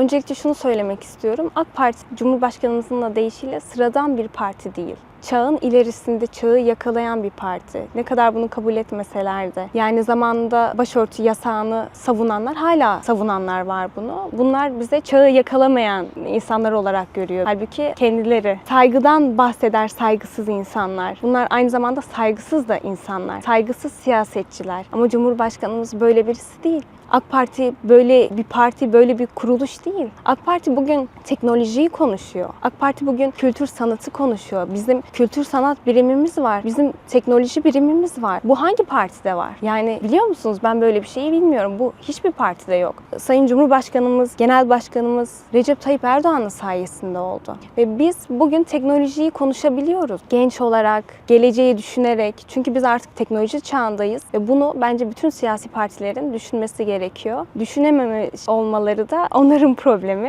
Öncelikle şunu söylemek istiyorum. AK Parti Cumhurbaşkanımızın da deyişiyle sıradan bir parti değil. Çağın ilerisinde çağı yakalayan bir parti. Ne kadar bunu kabul etmeseler de. Yani zamanında başörtü yasağını savunanlar hala savunanlar var bunu. Bunlar bize çağı yakalamayan insanlar olarak görüyor. Halbuki kendileri saygıdan bahseder saygısız insanlar. Bunlar aynı zamanda saygısız da insanlar. Saygısız siyasetçiler. Ama Cumhurbaşkanımız böyle birisi değil. AK Parti böyle bir parti, böyle bir kuruluş değil. AK Parti bugün teknolojiyi konuşuyor. AK Parti bugün kültür sanatı konuşuyor. Bizim kültür sanat birimimiz var. Bizim teknoloji birimimiz var. Bu hangi partide var? Yani biliyor musunuz ben böyle bir şeyi bilmiyorum. Bu hiçbir partide yok. Sayın Cumhurbaşkanımız, Genel Başkanımız Recep Tayyip Erdoğan'ın sayesinde oldu. Ve biz bugün teknolojiyi konuşabiliyoruz. Genç olarak, geleceği düşünerek. Çünkü biz artık teknoloji çağındayız ve bunu bence bütün siyasi partilerin düşünmesi gerekiyor. Düşünememiş olmaları da onların problemi.